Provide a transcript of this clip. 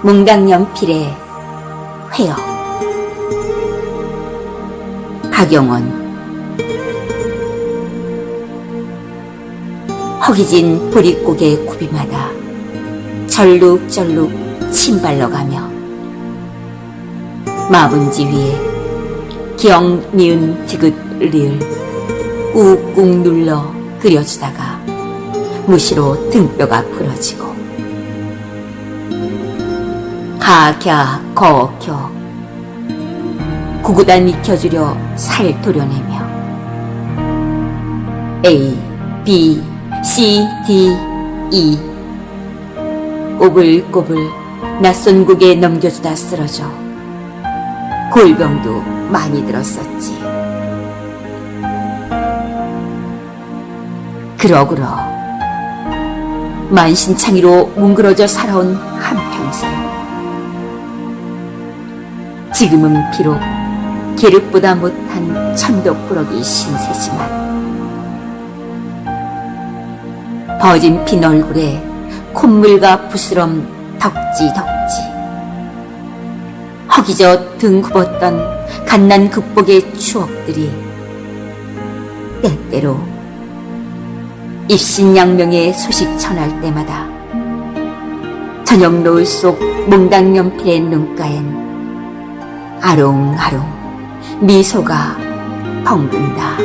몽당연필의 회역 박영원. 허기진 보릿고개 굽이마다 절룩절룩 침발러 가며 마분지 위에 기억 니은 디귿 리을 꾹꾹 눌러 그려주다가 무시로 등뼈가 부러지고 가갸 거겨 구구단 익혀주려 살 도려내며 A, B, C, D, E 꼬불꼬불 낯선 국에 넘겨주다 쓰러져 골병도 많이 들었었지. 그러그러 만신창이로 뭉그러져 살아온 한평생 지금은 비록 계륵보다 못한 천덕꾸러기 신세지만 버진 핀 얼굴에 콧물과 부스럼 덕지덕지 허기져 등 굽었던 갓난 극복의 추억들이 때때로 입신양명의 소식 전할 때마다 저녁 노을 속 몽당연필의 눈가엔 아롱아롱 미소가 덩근다.